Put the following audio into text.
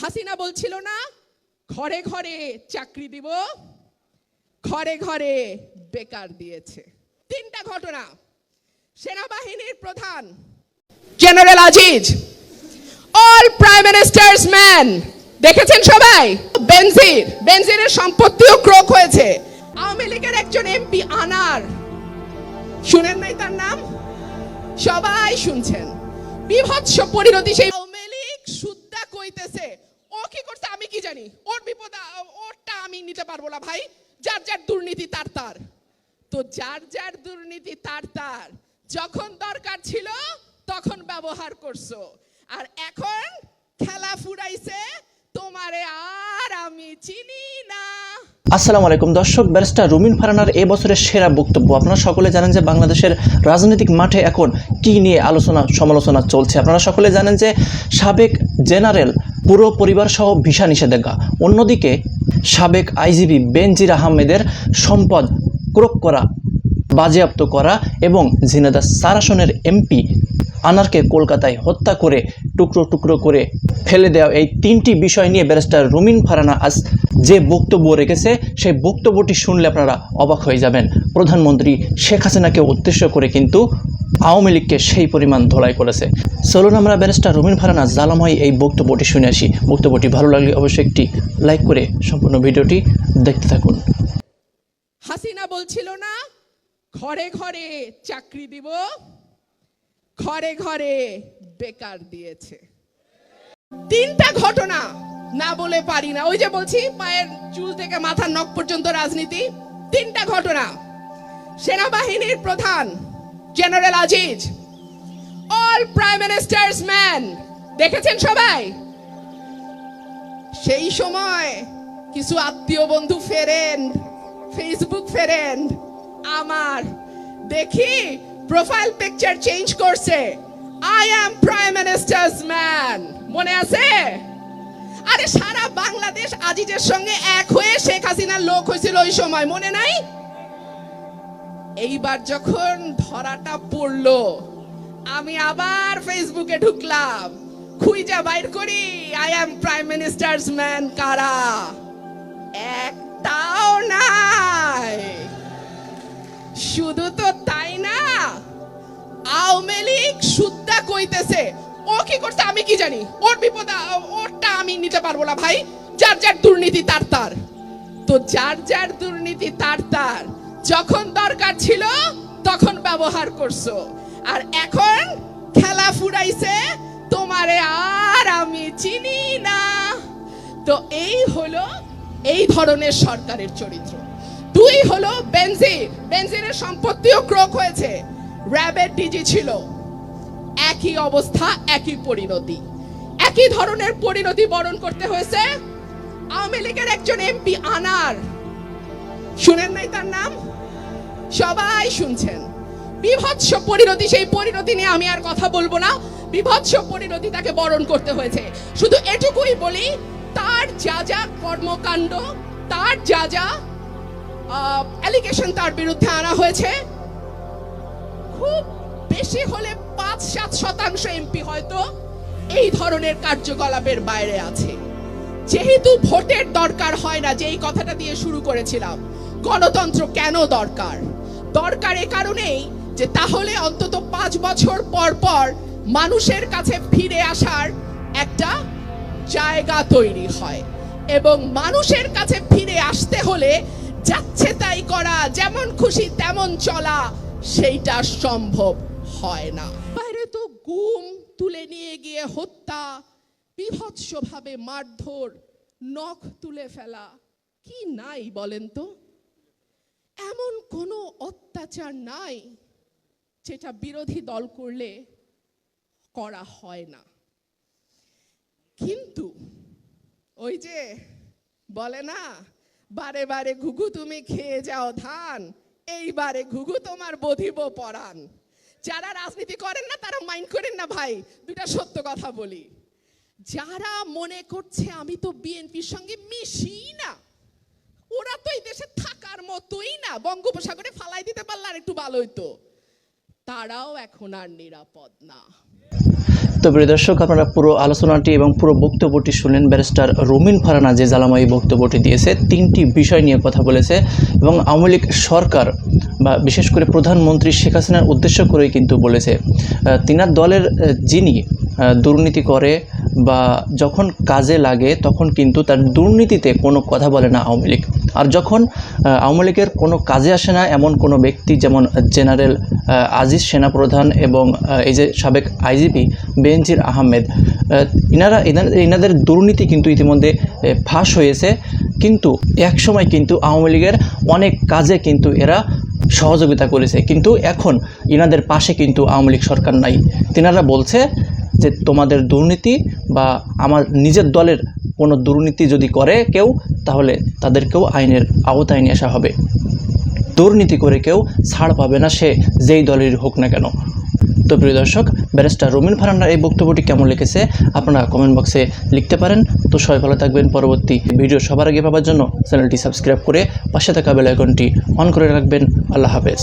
হাসিনা বলছিল না, ঘরে ঘরে চাকরি দিব, ঘরে ঘরে বেকার দিয়েছে। তিনটা ঘটনা। সেনাবাহিনীর প্রধান general Aziz all prime minister's man দেখেছেন সবাই? বেনজির, বেনজিরের সম্পত্তিও ক্রোক হয়েছে। আওয়ামী লীগের একজন এমপি আনার, শুনেন নাই তার নাম? সবাই শুনছেন। বিভৎস পরিণতি সেই আওয়ামী লীগ সুদ্দা কইতেছে ও কি করছে আমি কি জানি। ওর বিপদ, ওরটা আমি নিতে পারব না ভাই। যার যার দুর্নীতি, তার তার। তো যার যার দুর্নীতি, তার তার। যখন দরকার ছিল, তখন ব্যবহার করছ। আর এখন খেলা ফুরাইছে, তোমারে আর আমি চিনি না। আসসালামু আলাইকুম দর্শক, ব্যারিস্টার রুমিন ফারানার এ বছরের সেরা বক্তব্য। আপনারা সকলে জানেন যে বাংলাদেশের রাজনৈতিক মাঠে এখন কি নিয়ে আলোচনা, সমালোচনা চলছে। আপনারা সকলে জানেন যে সাবেক জেনারেল পুরো পরিবার সহ ভিসা নিষেধাজ্ঞা। অন্যদিকে, সাবেক আইজিবি বেনজির আহমেদের সম্পদ ক্রোক করা, বাজেয়াপ্ত করা এবং জিনেদা সারাসনের এমপি আনারকে কলকাতায় হত্যা করে টুকরো টুকরো করে ফেলে দেওয়া এই তিনটি বিষয় নিয়ে ব্যারিস্টার রুমিন ফারানা আজ যে বক্তব্য রেখেছে, সেই বক্তব্যটি শুনলে আপনারা অবাক হয়ে যাবেন। প্রধানমন্ত্রী শেখ হাসিনাকে উদ্দেশ্য করে কিন্তু আওয়ামী লীগকে সেই পরিমাণ ধোলাই করেছে। চলুন আমরা ব্যারিস্টার রুমিন ফারানা জালাময় এই বক্তব্যটি শুনে আসি। বক্তব্যটি ভালো লাগলে অবশ্যই একটি লাইক করে সম্পূর্ণ ভিডিওটি দেখতে থাকুন। হাসিনা বলছিল না, ঘরে ঘরে চাকরি দিব। ঘরে ঘরে বেকার দিয়েছে। তিনটা ঘটনা না বলে পারি না। ওই যে বলছি, পায়ের চুল থেকে মাথার নখ পর্যন্ত রাজনীতি। তিনটা ঘটনা। সেনাবাহিনীর প্রধান general Aziz all prime minister's man দেখেছেন সবাই? সেই সময় কিছু আত্মীয় বন্ধু ফেরেন ফেসবুক ফেরেন, আমার দেখি প্রোফাইল পিকচার চেঞ্জ করছে। I am prime minister's man মনে আছে? আরে সারা বাংলাদেশ আজিজের সঙ্গে এক হয়ে শেখ হাসিনার লোক হয়েছিল ওই সময়, মনে নাই? এইবার যখন ধরাটা পড়ল, আমি আবার ফেসবুকে ঢুকলাম। খুঁজা বাইর করি I am prime minister's man কারা? একটাও নাই। শুধু তো তাই না আওয়ামী লীগ সুদ্দা কইতেছে। ও কি করছে আমি কি জানি? ওর বিপদ, ওরটা আমি নিতে পারব না ভাই। যার যার দুর্নীতি, তার তার। তো যার যার দুর্নীতি, তার তার। যখন দরকার ছিল, তখন ব্যবহার করছ। আর এখন খেলা ফুরাইছে, তোমারে আর আমি চিনি না। তো এই হলো এই ধরনের সরকারের চরিত্র। দুই হলো বেনজির। বেনজিরের সম্পত্তিও ক্রোক হয়েছে। র্যাবের ডিজি ছিল। একই অবস্থা, একই পরিণতি। একই ধরনের পরিণতি বরণ করতে হয়েছে। আওয়ামী লীগের একজন এমপি আনার। শুনেন নাই তার নাম? সবাই শুনছেন। বিভৎস পরিণতি, সেই পরিণতি নিয়ে আমি আর কথা বলব না। বিভৎস পরিণতি তাকে বরণ করতে হয়েছে। শুধু এটুকুই বলি, তার যা যা কর্মকাণ্ড, তার যা যা অ্যালিগেশন তার বিরুদ্ধে আনা হয়েছে। খুব বেশি হলে পাঁচ সাত শতাংশ এমপি হয়তো এই ধরনের কার্যকলাপের বাইরে আছে। যেহেতু ভোটের দরকার হয় না যে এই কথাটা দিয়ে শুরু করেছিলাম, গণতন্ত্র কেন দরকার? দরকার এ কারণেই যে তাহলে অন্তত পাঁচ বছর পর পর মানুষের কাছে ফিরে আসার একটা জায়গা তৈরি হয় এবং মানুষের কাছে ফিরে আসতে হলে যাচ্ছে তাই করা, যেমন খুশি তেমন চলা সেইটা সম্ভব হয় না। বাইরে তো গুম, তুলে নিয়ে গিয়ে হত্যা, বিভৎসভাবে মারধর, নখ তুলে ফেলা, কি নাই বলেন তো? এমন কোনো অত্যাচার নাই যেটা বিরোধী দল করলে করা হয় না। কিন্তু ওই যে বলে না, বারে বারে ঘুঘু তুমি খেয়ে যাও ধান এইবারে ঘুঘু তোমার বধিব পরাণ। যারা রাজনীতি করেন না, তারা মাইন্ড করেন না ভাই। দুটা সত্য কথা বলি। যারা মনে করছে আমি তো বিএনপির সঙ্গে মিশি না, ওরা তো এই দেশে থাকার মতোই না। বঙ্গোপসাগরে ফালাই দিতে পারলে আর একটু ভালো হইতো। তারাও এখন আর নিরাপদ না। তো প্রিয় দর্শক, আপনারা পুরো আলোচনাটি এবং পুরো বক্তব্যটি শুনলেন ব্যারিস্টার রুমিন ফারানা যে জ্বালাময়ী বক্তব্যটি দিয়েছে, তিনটি বিষয় নিয়ে কথা বলেছে এবং আওয়ামী লীগ সরকার বা বিশেষ করে প্রধানমন্ত্রী শেখ হাসিনার উদ্দেশ্য করেই কিন্তু বলেছে। তিনার দলের যিনি দুর্নীতি করে বা যখন কাজে লাগে তখন কিন্তু তার দুর্নীতিতে কোনো কথা বলে না আওয়ামী লীগ। আর যখন আওয়ামী লীগের কোনো কাজে আসে না এমন কোনো ব্যক্তি যেমন জেনারেল আজিজ সেনাপ্রধান এবং এই যে সাবেক আইজিপি বেনজির আহমেদ আহ, ইনারা ইনাদের দুর্নীতি কিন্তু ইতিমধ্যে ফাঁস হয়েছে। কিন্তু এক সময় কিন্তু আওয়ামী লীগের অনেক কাজে কিন্তু এরা সহযোগিতা করেছে। কিন্তু এখন ইনাদের পাশে কিন্তু আওয়ামী লীগ সরকার নাই। তিনারা বলছে যে তোমাদের দুর্নীতি বা আমার নিজের দলের কোনো দুর্নীতি যদি করে কেউ, তাহলে তাদেরকেও আইনের আওতায় নিয়ে আসা হবে। দুর্নীতি করে কেউ ছাড় পাবে না সে, যেই দলেরই হোক না কেন। তো প্রিয় দর্শক, ব্যারিস্টার রুমিন ফারান্নার এই বক্তব্যটি কেমন লিখেছে আপনারা কমেন্ট বক্সে লিখতে পারেন। তো সবাই ভালো থাকবেন। পরবর্তী ভিডিও সবার আগে পাওয়ার জন্য চ্যানেলটি সাবস্ক্রাইব করে পাশে থাকা বেল আইকনটি অন করে রাখবেন। আল্লাহ হাফেজ।